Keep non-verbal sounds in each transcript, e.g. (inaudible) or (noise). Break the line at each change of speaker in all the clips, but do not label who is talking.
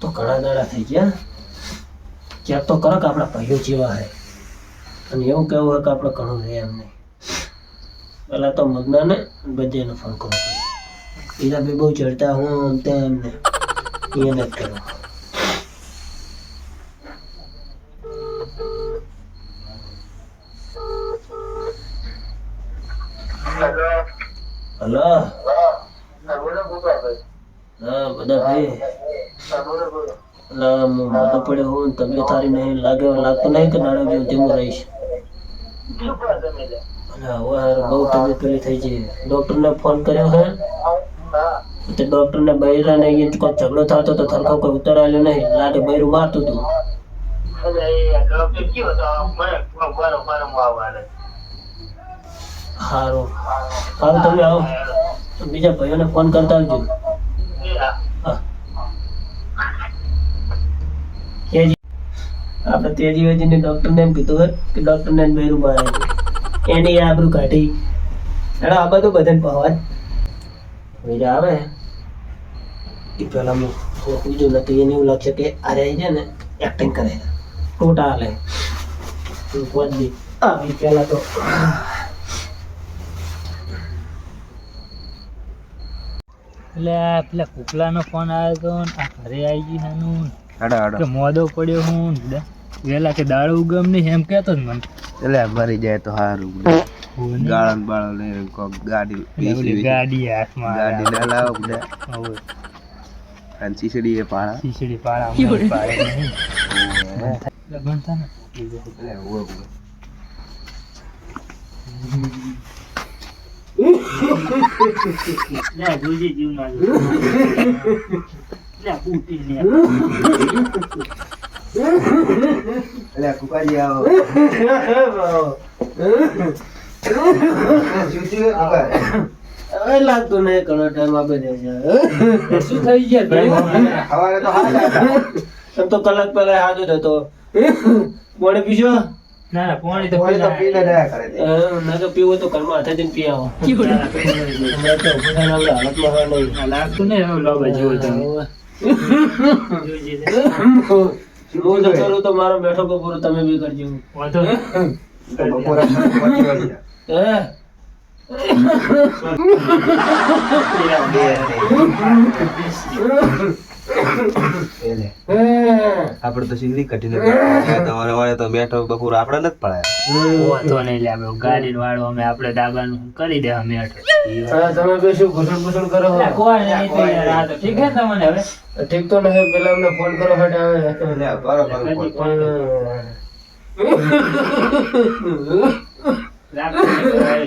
તો ઘણા દાડા થઈ ગયા. ક્યાંક તો કરો કે આપણા ભાઈઓ જેવા હે. અને એવું કેવું હોય કે આપણે ઘણું રહે એમ નહીં. પહેલાં તો મગનાને બધાને ફોન કરો બીજા બી બહુ ચડતા હું આમ તેમ એમને એને જ કરો હલો હા બધા ભાઈ. હું હું તબિયત સારી નહીં લાગે લાગતો નહીં કે નાણા જેવું તેવું રહીશ? બહુ તબિયત પેલી થઈ છે ડૉક્ટરને ફોન કર્યો હે? તે ડૉક્ટરને બૈરાને અહીંયા કોઈ ઝઘડો થતો તો થરકો કોઈ ઉત્તર આવ્યો નહીં. લાગે બૈરું મારતું હતું સારું સારું તમે આવો. બીજા ભાઈઓને ફોન કરતા આવજો હા તેજી આપણે તેજી વેજીને ડૉક્ટરને એમ કીધું હોય કે ડૉક્ટરને બૈરું મારે. એની આબરૂ કાઢી. એનો આ બધું બધાને પહોંચ. બીજા આવે. એ પેલા બીજું નથી એને એવું લાગશે કે અરે છે ને એક્ટિંગ કરે ટોટા હાલે. કોઈ આવી પેલા તો.
એટલે પેલા કુકલાનો ફોન આવ્યો હતો આ ઘરે આવી ગઈ હાનું કે મોદો પડ્યો હું વેલા કે દાળ ઉગમ નહીં એમ કહેતો જ મને.
એટલે મરી જાય તો સારું ગાળન બાળન લઈને કોક ગાડી
ગાડી હાથમાં
ગાડી ના લાવો બધા અને ચીસડી એ
નહીં. ને.
એટલે.
જોજે જીવ ના લે લે
એટલે કુકાજી આવો
હવે લાગતું નહીં ઘણો ટાઈમ આપી દે છે શું થઈ ગયા ભાઈ
સવારે તો
હાલ તો કલાક પહેલા હાજર હતો મોડે પીશો
ના ના પાણી તો
પી તો પીને રહ્યા કરે
ના તો પીવો તો ઘરમાં હાથે જઈને પી આવો થઈને આપણે હાલતમાં નહીં
લાગતું ને લે.
હું તો કરું તો મારો બેઠો બપોરો તમે બી કરજો.
વાંધો
બપોરે.
હે? (laughs) (laughs) (laughs)
આપણે તો કટીને બેઠા. તમારે વાળે તો બેઠો બપોર આપણે નથી પડાય
વાંધો નહીં લે આપણે ગાડી વાળો અમે આપણે ડાબાનું કરી દે અમે
તમે બે શું ઘૂસણ ઘૂસણ કરો
તો તો ઠીક હે તમને હવે
ઠીક તો નહીં પેલા અમને ફોન કરો હટ આવે
હવે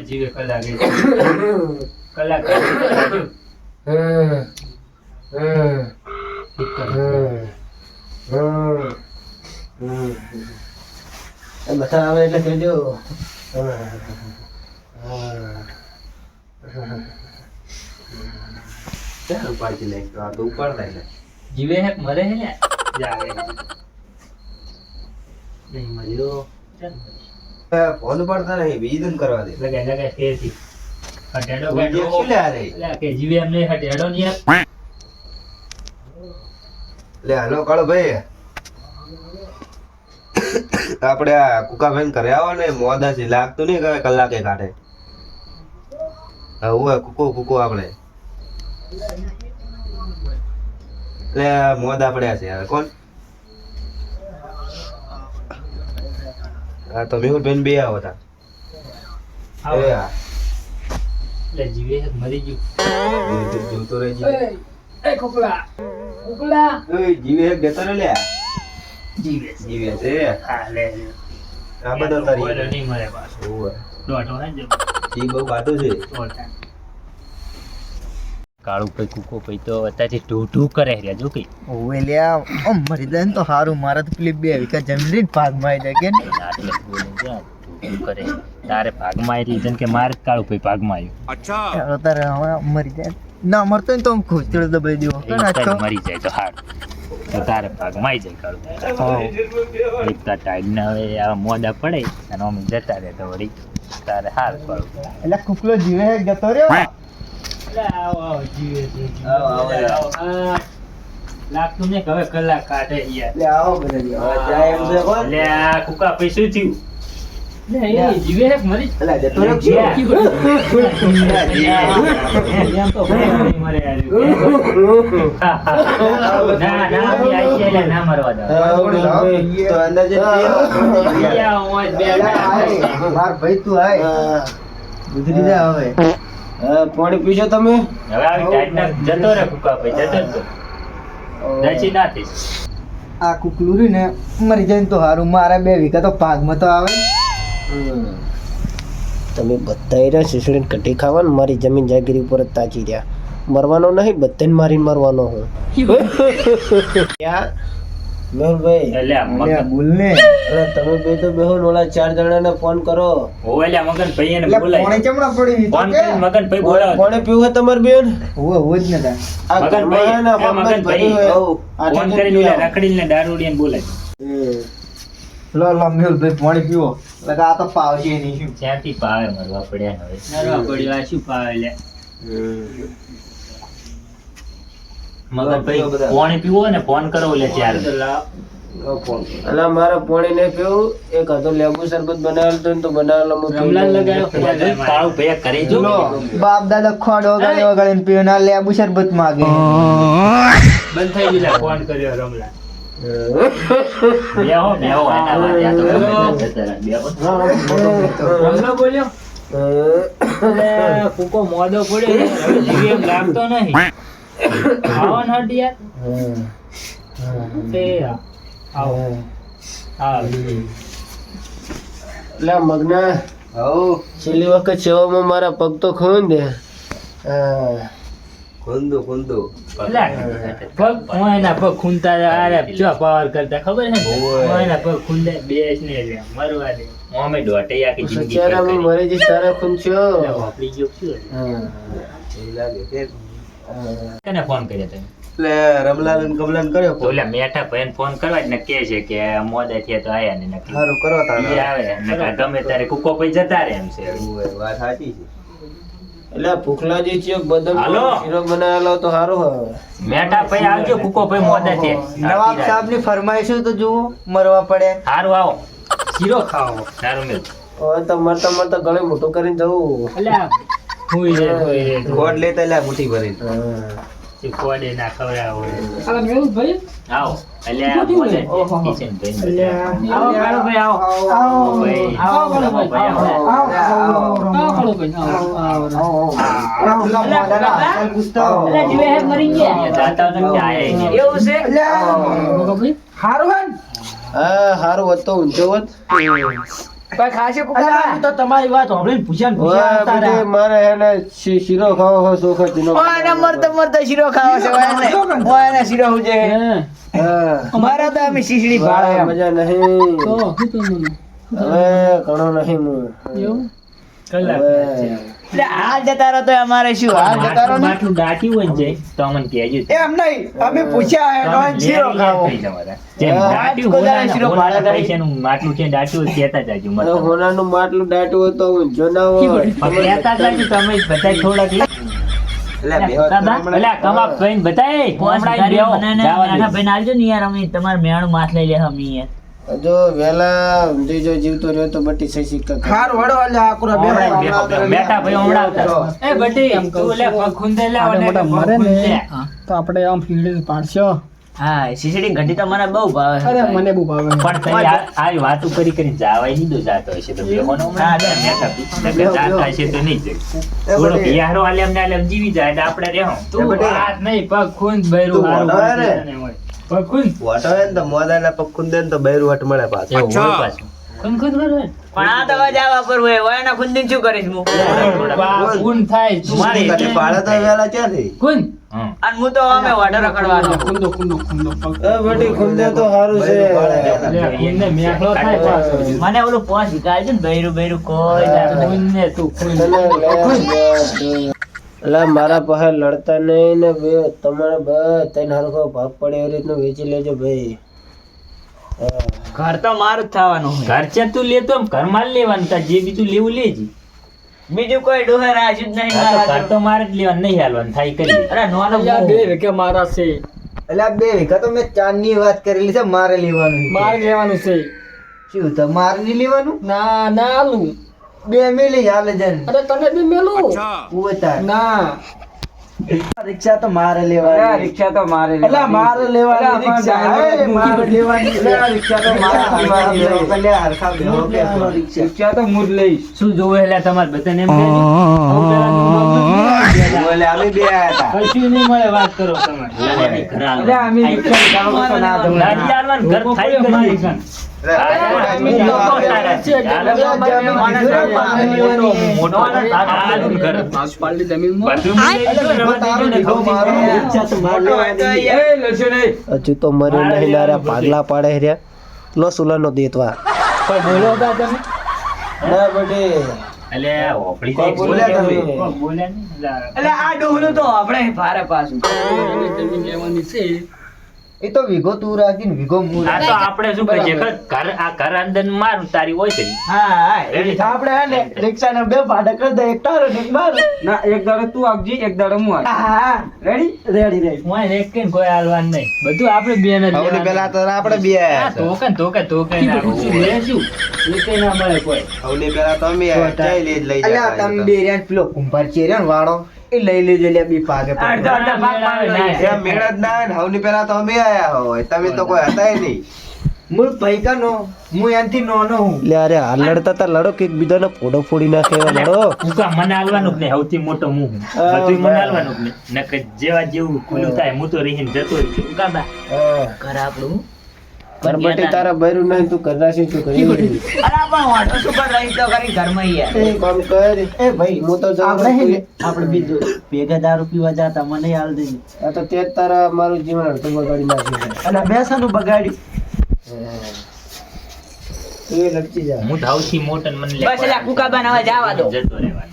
જીવે કલાક. કલાક.
હમ. હમ. બધા આવે એટલે કહેજો
ચાલ લે તો આ તો ઉપાડતા લે
જીવે હે મરે હે લે? જાવે નહીં મર્યો. ચાલ
ફોન ઉપાડતા નહીં બીજું કરવા દે?
લગાય લગાય ફેરથી. હટેડો કે જીવે એમને નહીં હટેડો ને યાર.
લે હાલો કાળો ભાઈ. આપણે આ કુકાભાઈ ઘરે આવો ને મોદા છે લાગતું નહીં કે કલાકે કાઢે. હા હોય કુકો કુકો આપણે એટલે મોદા પડ્યા છે હવે કોણ? હા તો મેહુલબેન બે આવો તા.
આવો.
હા.
લે જીવે મરી ગયું.
જીવતો રહી જીવ
એ કુકલા કુકલા
ઓય જીવે એક લે.
જીવે
જીવે છે
હા લે લે.
આ બધો તારી
બોલો નહીં મરે પાછો.
ઓય
દોઢો હે જો
ઈ બહુ બાતું છે.
કાળું પೈ કુકો પೈ તો અત્યારથી ઢૂ ઢૂ કરે રહ્યા જો કઈ.
ઓવે લ્યા આમ મરી જાય ને તો સારું મારા તો પેલી બે વીઘા જમીન ભાગમાં આવી જાય કે ને
આટલે બોલે ઢૂ કરે તારે ભાગમાં આવી જેમ કે મારે જ કાળું પೈ ભાગમાં આવ્યું.
તારે હવે મરી જાય ના મરતો ને તો હું ખોચડો દબાઈ દેવો.
મરી જાય તો હાર. તો તારે ભાગમાં આવી જાય કાળું એકતા ટાઈમ ને હવે આ મોડા પડે અને અમે જતા રહે તો વળી તારે હાર કાળું
એટલે કુકલો જીવે હે જતો રહ્યો?
આવો આવો જીવે
આવો, આવો,
આવો, લાગતું ને હવે કલાક કાઢે યાર.
આવો બધા જાય એમ છે
લે કુકા પૈસું થયું.
ગુજરી જા હવે.
પાણી પીશો તમે.
હવે આવી જતો રે કુકા
આ કુકલુરી ને મરી જાય ને તો હારું. મારા બે વીઘા તો પાકમાં તો આવે.
તમે બધા રહ્યા શીશડીને કટી ખાવા ને મારી જમીન જાગીરી ઉપર જ તાચી રહ્યા. મરવાનો નહીં બધાને મારીને મરવાનો હું. (laughs) મેહુલભાઈ
એટલે આ
લે,
મગન
બોલ ને
અરે તમે બે તો બેહો ઓલા ચાર જણાને ફોન કરો.
ઓવે લે મગન ભાઈ એને બોલાય.
પોણે ચમડા પડી
ફોન કરીને મગન ભાઈ બોલાવો.
કોણે પીવું હે બેન?
જ ને
આ
મગન
ઘરમાં હે ને
ભાઈ મગન ભાઈ ફોન કરીને ઓલા રખડીને દારૂડિયાને બોલાય.
હમ.
લો લો મેહુલ ભાઈ પાણી પીવો. એટલે આ તો પાવશે નહીં. શું
ક્યાંથી પાવે? મરવા પડ્યા ને હવે. મરવા પડ્યા શું પાવે લે? મગર ભાઈ પાણી પીવો ને ફોન કરો લે ચાર
અલા મારે પાણી ને પીવું એક હતો લેબુ શરબત બનાવેલ તો ને તો બનાવેલો પી
રમલાલ
લઉં.
લગાડ્યો કાળું ભૈયા કરી જો.
બાપ દાદા ખોડ વગાડી વગાડીને પીવના લેબુ શરબત માગે
બંધ થઈ ગયું ફોન કર્યો રમલા ફૂકો મોદો પડ્યો જીવી એમ લાગતો નહીં. ખાવાનું ને હટ યાર તે આવો. હા
અલા મગના
હઉ
છેલ્લી વખત સેવામાં મારા પગ તો ખોઈ દે. હા.
ખુંદુ ખુંદુ
એટલે પગ હું એના પગ ખૂંદતા આરે જો પાવર કરતા ખબર છે ને એના પગ ખૂંદે બેસ ને લે મરવા દે હું અમે આખી જિંદગી
સચ્ચારામાં
કરી.
મરી જઈશ તારે ખૂંચ્યો.
વાપરી ગયો શું
હા.
લાગે છે.
તને ફોન કર્યો તમે
એટલે રમલાલ અને કમલાને કર્યો ફોન.
મેઠા ભાઈને ફોન કરવા જ ને કે છે કે મોદે થયા તો આયા ને નક્કી
સારું કરો તારે.
આવે ને ગમે ત્યારે કુકો પછી જતા રહે એમ છે
વાત સાચી છે
એટલે ભૂખલા ભૂખલાજી છે બદમ શીરો બનાવેલો તો સારો હવે.
મેઠા ભાઈ આવજો કુકો ભાઈ મોદા છે.
નવાબ સાહેબની ફરમાઈશ તો જુઓ મરવા પડે.
સારું આવો. શીરો ખાવો સારું મિલ
હવે તો મરતા મરતા ગળે મોટું કરીને જવું.
એટલે હુઈ રે હુઈ રે.
ખોટ લેતા લ્યા મુઠ્ઠી ભરીને.
તે ના ખવડાવો. ભાઈ આવો. કાળો ભાઈ આવો આવો ભાઈ આવો ભાઈ
સારું હોત તો
તમારી વાત સાંભળીને તારા.
મારે એને શીરો ખાવો હોય સોખા ચીનો
મરતા મરતા શીરો ખાવા છે ઓય ને. શીરો હુજે
હે.
હા
મારા તો અમે શીશડી ભાળે
મજા નહીં
તો
હવે ઘણો નહીં હું
એવું?
કલાક
હવે
એટલે હાલ જતા રહો તો અમારે શું હાલ જતા રહો
માટલું
ને
માટલું હોય ને તો અમને કહેજો.
એમ નહીં. અમે પૂછ્યા
તો
એનો
અમે
શીરો ખાવો
જેમ દાટ્યું
કોઈ શીરો ભાડા
પૈસાનું માટલું છે દાટ્યું કહેતા જાજો મત.
હોનાનું માટલું દાટ્યું હોય તો ઊંચો ના
કહેતા જાજો તમે બધાય થોડાક લે.
તો હમણાં
જ બેહો.
વેલા જો જીવતો રહ્યો તો બટી સહી સિક્કા
ખાર વડો અલે આકુરા બે
બેટા
ભાઈ
બેહો. આવતા. એ બટી, તું લે પગ લે, અને
મોટા મરે ને તો આપણે આમ ફીડી પાડશો અરે મને બહુ ભાવે
પણ તઈ આ- વાત વાતો કરી કરી જાવાય નહીં દો જાતો હશે તો બેહો ને હમણાં. મેં કીધું, નકર જાતા હશે તો નહીં જાય. થોડો બિહારો આલે અમને આલે જીવી જાય એટલે આપણે રહેવું. તું. વાત નહીં, પગ ખૂંદ, બૈરું
તું
હારું
હે
હોય.
ને તો મોદાના ને તો બૈરું વટ મળે પાછું.
એવું હોય. થાય, મારી.
પાડે તો વેલા.
એ તો સારું છે.
મેખલો થાય પાછો.
મને ઓલું પોસ વિકાય છે ને બૈરું બૈરું કોઈ ના.
તું.
તને લે, લે, લે. અલા મારા પાસે લડતા નહીં ને બે તમારે બધા હરખો ભાગ પડે એ રીતનું વેચી લેજો ભાઈ.
ઘર તો મારું જ થવાનું
ઘર છે તું લેતો એમ ઘરમાં જ લેવાનું તાર જે બીજું લેવું લેજે.
બીજું કોઈ ડોહર આજુ જ નહીં
તો
મારા
ઘર તો મારે જ લેવાનું નહીં હાલવાનું થાય કરી
અરે નોનો
બે વીઘા મારા છે.
એટલે બે વીઘા તો મેં ચાંદની વાત કરેલી છે મારે લેવાનું
મારે લેવાનું છે.
શું તો મારે નહીં લેવાનું?
ના ના આલું.
બે મેલી હાલે જન
અરે તને બી મેલું?
ઉતાર
ના.
રિક્ષા તો મારે લેવાની
રિક્ષા તો મારે
એટલે મારે લેવાની રિક્ષા. મારે લેવાની રિક્ષા તો મારે લેવાની પેલે હરખા બેહો કે રિક્ષા તો મુજ લઈશ.
શું જોવે એટલે તમારે બધાને એમ કહેજો.
બોલે અમે બે આયા હતા
કશું નહીં મળે વાત કરો તમારે.
ના
ને.
હજુ તો મર્યો નહીં, નારા ભાગલા પાડે રહ્યા લો દેતવા
બોલો તમે
ના
તો
આપણે ભારે પાછું
લેવાની છે
એ તો વિગો તું રાખીને વિગો હું
આ તો આપણે શું કહીએ? ઘર આ ઘર અંદર માર તારી હોય છે
હા હા
આપણે હે ને રિક્ષા ને બે ભાડા કરી દે એક તારો ને માર.
ના એક દાડો તું આપજી એક દાડો હું
હા રેડી રેડી રેડી
હું એક કે કોઈ હાલવાનું નહીં. બધું આપણે બે ને
સૌથી પેલા તો આપણે બે
આ
આયા હતા.
ધોકે ને લે શું એ કઈ ના મળે કોઈ.
સૌથી પેલા તો અમે આયા. લઈ જ લઈ
અલ્યા તમે. બે પેલો કુંભાર છે વાળો. એ લઈ લેજો લે બી પાગે
અડધો અડધો ભાગ પાડો.
એમ મેળ જ ના હવની ને. સૌથી પહેલા તો અમે આયા હોય. તમે તો કોઈ હતા નહીં.
મૂળ પૈકા નો હું એનથી નાનો હું.
લે અરે આ લડતા તા લડો કે એકબીજાનો ફોડો ફોડી નાખે એવા લડો.
ઉકા મને હાલવાનું જ સૌથી મોટો હું હું. બધુંય મને હાલવાનું જ નહીં. નકર જેવા જેવું ખુલ્લું થાય હું તો રહીને જતો હું
કાબા
હા.
ઘર આપણું
કરબટી તારા બૈરું નહીં તું કરરાશી શું કરી (laughs)
અરે પણ વાંધો શું રહી તો કરી ઘરમાં યાર.
એ કામ કર. એ ભાઈ હું તો
આપણે. આપણે બીજું ભેગા દારૂ પીવા જાતા મને હાલ દેજે
આ તો તે જ તારા મારું જીવન અડધું બગાડી નાખ્યું.
અને બેસાનું બગાડ્યું.
તું એ લટકી જા.
હું સૌથી મોટો ને મને
બસ એટલે આ કુકાબાને હવે જવા દો.
જતો રહેવાનો.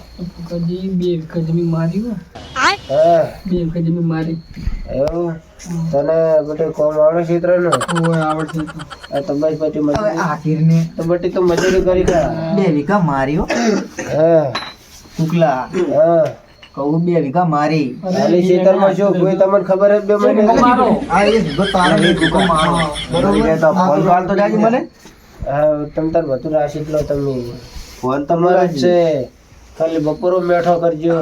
કદી બે વીઘા જમીન મારી હો.
હા.
બે વીઘા જમીન મારી
એવું? તને બટે કોમ આવડે ક્ષેત્ર નો
ઓય આવડે છે
આ તો બસ પછી
હવે
મજૂરી
આખીર ને
તો બટી તો મજૂરી કરી કા
બે વીઘા માર્યો? હો.
હા
કુકલા.
હા.
કહું બે વીઘા મારી.
ખાલી ક્ષેત્રમાં શું કોઈ તમને ખબર જ બે મહિને
આ મારો. બરોબર?
તો ફોન તો હાલતો મને.
હા તમે તાર બધું રાશી લો તમે.
ફોન
તમારો જ છે. ખાલી બપોરો મેઠો કરજો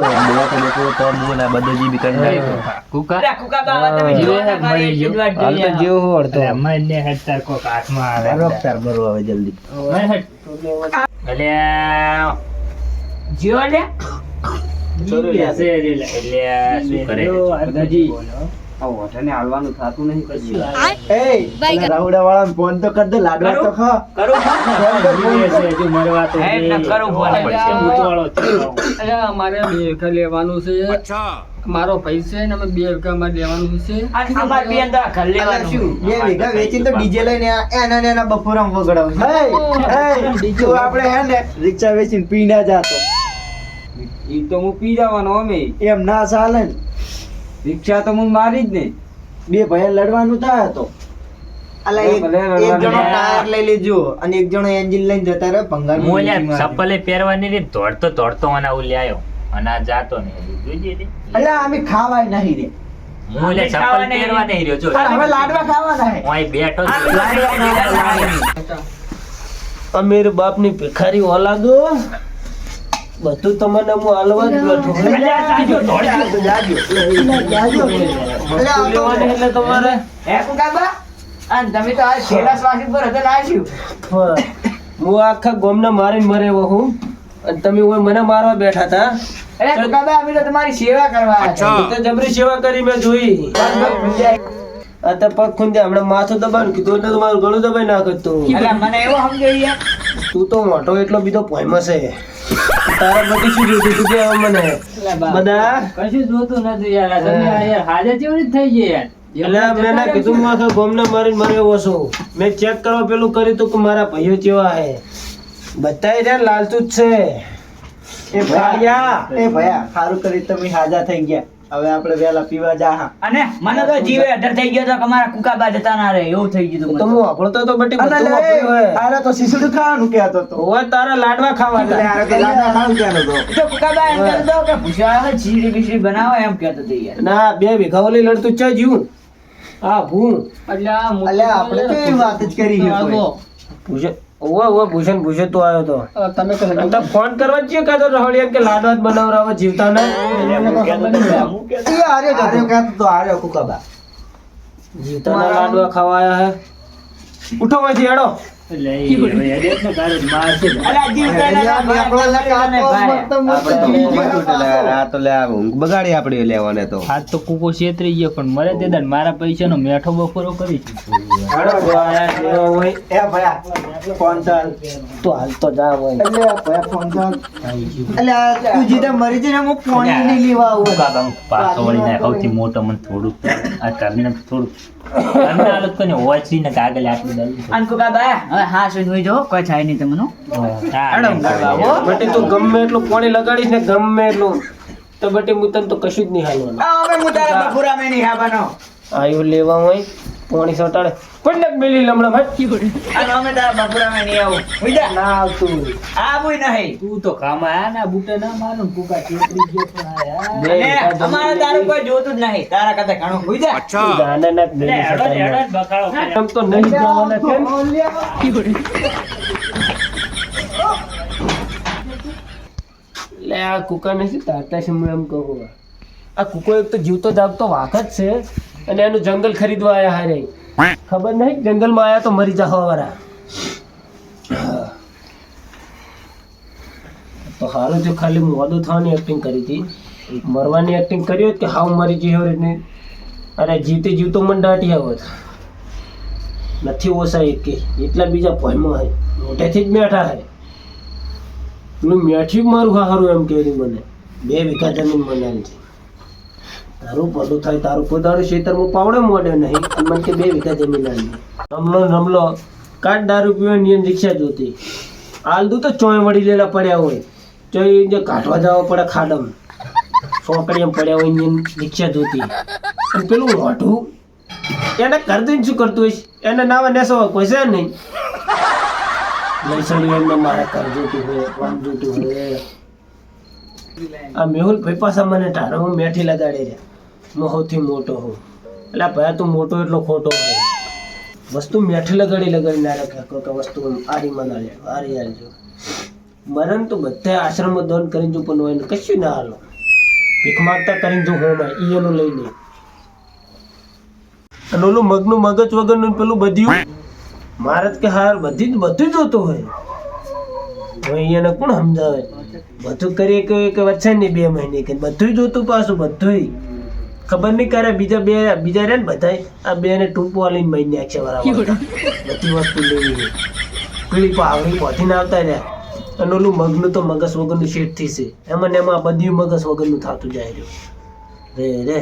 કુકા
અરે આ કુકાબા હવે કુકા
બાવા
તમે ને હે
મરી ગયો.
હાલ તો વાત
હાલ તો
જોઈએ.
જેવું હોય અડધો
અરે આવે રોક તાર બરો આવે મને હેડ. અલ્યા,
જીવો લે
જીવ્યા લે એટલે એટલે શું કરે
દાદાજી.
બોલો.
હાલવાનું થતું નહીં
કશું.
એ રાહુડા વાળા ફોન તો કર દે લાડવા તો ખા.
કરું (laughs)
જીવે છે, મરવા તો
હે, ન કરું બોલે.
પડશે, ઉતાવળો થયો.
અમારે બે લેવાનું છે. મારો પૈસા ને અમે બે વીઘા માં લેવાનું છે.
અમાર બે અંદર ઘર લેવાનું.
શું? બે વીઘા વેચીને તો ડીજે લઈને એના ને એના બપોરામાં વગડાવું ડીજે આપણે હે ને રિક્ષા વેચીને પીડા જાતો.
ઈ તો હું પી જવાનો અમે.
એમ ના ચાલે ને.
રિક્ષા તો હું મારી જ નહીં.
બે ભાઈ લડવાનું થાય તો. અલા એક. એક જણો ટાયર લઈ લેજો અને એક જણો એન્જિન લઈને જતા રહે ભંગાર
હું ચપ્પલે પહેરવાની રીત દોડતો દોડતો અને આવું લ્યાયો અને આ જાતો નહીં. જોજે રે.
અલા અમે ખાવાય નહીં રે.
ચપ્પલ પહેરવા નહીં રહ્યો. જો
હવે લાડવા ખાવાના હે.
હું બેઠો
લાડવા
અમીર બાપની ભિખારી ઓલાદો બધું તમને હું હાલવા જ બેઠો
જાજો,
જાજો.
એટલે તમારે.
હે કુકાબા? અને તમે તો આ છેલ્લા શ્વાસ ઉપર હતા નાખ્યું
હું. આખા ગોમને મારીને મરે હું. અને તમે ઓય મને મારવા બેઠા હતા.
અરે કુકાબા અમે તો તમારી સેવા કરવા
તો જબરી સેવા કરી મેં જોઈ. આ પગ ખૂંદે હમણાં માથું દબાણ કીધું એટલે તમારું ગળું દબાઈ નાખત
મને એવો
તું તો મોટો એટલો બીજો ફેમસ છે. તારા બધી શું જોતું તું કે મને? બધા?
કશું જોતું નથી યાર. તમે યાર હાજર જેવડી થઈ ગઈ યાર.
એટલે મેં ના કીધું હું આખા ગોમને મારીને મરે છું. મેં ચેક કરવા પેલું કર્યું તું કે મારા ભાઈઓ કેવા હે. બધાય રે લાલતું જ છે.
એ ભાયા. એ ભયા. સારું કરી તમે હાજા થઈ ગયા. હવે આપણે વેલા પીવા જા
અને મને તો જીવે અઢર થઈ ગયો તો કે અમારા કુકાબા જતા ના રહે એવું થઈ ગયું
તો હું આપણો તો બટી
આરે તો શીશડું ખાવાનું કહેતો તો.
ઓય તારા લાડવા ખાવા
એટલે આરે તો લાડવા ખાવાનું કહેતો તો.
તો કુકાબા એમ કહેતો કે ભૂસ્યો આવે ખીચડી બનાવો એમ કહેતો તો યાર.
ના બે વીઘા ઓલી લડતું ચા જીવું. હા ભૂણ.
એટલે આ
આપણે કેવી વાત જ કરી છે કોઈ.
ભૂષણ ઓવે ઓવે ભૂષણ ભૂષણ તું આવ્યો તો.
તમે
તો ફોન કરવા જ કાતો રહોડિયા કે લાડવા જ બનાવરાવો જીવતા ના
એ આરે કે તો આરે કુકાબા.
જીવતા ના લાડવા ખવાયા હે. ઉઠો માંથી હેડો.
માર છે ને.
તો તો બગાડી આપડી લેવાને તો.
હાથ તો કૂકો છેતરી ગયો પણ મરે તે મેઠો બફોરો કરી
તો હાલ તો જા હોય.
તું મરી જઈને હું નહીં લેવા આવું.
કાકા પાછો વળીને સૌથી મોટો મને થોડુંક આ કરીને થોડુંક. હાલત કોઈને હોવાથી ને કાગળ આટલું.
અને કુકાબા હવે હા સુનવી જો કોઈ થાય નહીં તમને
બટી તું ગમે એટલું પાણી લગાડીશ ને ગમે એટલું તો બટી હું તને તો કશું જ નહીં હાલવાનું.
હવે હું તારા બપોરા મેં નહીં ખાવાનો
આયુ લેવા હોય પોણી સટાડે ને મિલી લમણા ભાઈ
અને અમે તારા બપોરા મેં નહીં આવું. બીજા
ના આવતું.
આ બુઈ નહીં.
તું તો આયા ને બુટે ના મારું કુકા છેતરી ગયો પણ આયા.
અમારે તારું કોઈ જોતું જ નહીં. તારા કરતા ઘણું. ઉઈજા
દાને ના
એટલે
મિલી
હેડો ને હેડો
સટાડે.
જ બકાળો.
એમ તો નહીં જવાના કેમ લે આ કુકા નથી તારતા છે હું એમ કહું આ કુકો એક તો જીવતો જાગતો વાઘ જ છે. અને એનું જંગલ ખરીદવા આયા હારે. ખબર નહીં? જંગલમાં આયા તો મરી જા વાળા તો હારું જો ખાલી મોડું થવાની એક્ટિંગ કરી હતી. મરવાની એક્ટિંગ કરી હોત કે હાવ મરી જઈ હોય ને? અરે જીતે જીવતો મન દાટી હોત નથી ઓછા એક. કે એટલા બીજા પોઈમાં હે. મોટેથી જ બેઠા હે. પેલું મેઠી મારું હારું એમ કહી મને. બે વીઘા જમીન બનાવી છે. તારું ભલું થાય, તારું પોતાનું હું પાવડે મોડે નહીં અને મને કે બે વીઘા જમીન આવી રમલો રમલો. કાટ દારૂ પીવો નિયમ રિક્ષા જોતી આલદું તો ચોય વળી લેલા પડ્યા હોય. ચોય જે કાઢવા જવા પડે ખાડમ. એમ પડ્યા હોય નિયમ રિક્ષા જોતી અને પેલું રોઢું એને કરતું શું કરતું હોય? એને નાવા નેસો કોઈ છે નહીં લસણી એમને મારે કર જોતું હોય વામ જોતું હોય. આ મેહુલ ભાઈ પાસે મને હું મેઠી લગાડે છે હું સૌથી મોટો હું. એટલે ભયા તું મોટો એટલો ખોટો હોય. વસ્તુ મેઠી લગાડી લગાડી ના રાખે કે વસ્તુ આરી મના લે આરી આલજો મરણ તો બધા આશ્રમમાં દોન કરીને જો પણ હોય કશું ના હાલો. ભીખ માગતા કરીને જો હોય ઈ એનું લઈને. અને ઓલું મગનું મગજ વગરનું પેલું બધ્યું? મારે તો કે હાર બધી બધું જોતું હોય. એને કોણ સમજાવે? બધું કરીએ કે વચ્ચે નહીં બે મહિને કે બધું જોતું પાછું બધું ખબર નહીં કરે બીજા બે બીજા રે ને બધાય આ બે ને ટૂંપો આલીને મહિને નાખશે બરાબર. બધી વસ્તુ લેવી પેલી પેલી પાવડી ના આવતા રહ્યા. અને ઓલું મગનું તો મગજ વગરનું શેઠ થઈ છે એમાં ને એમાં બધું મગજ વગરનું થતું જાય રહ્યું. રે રે.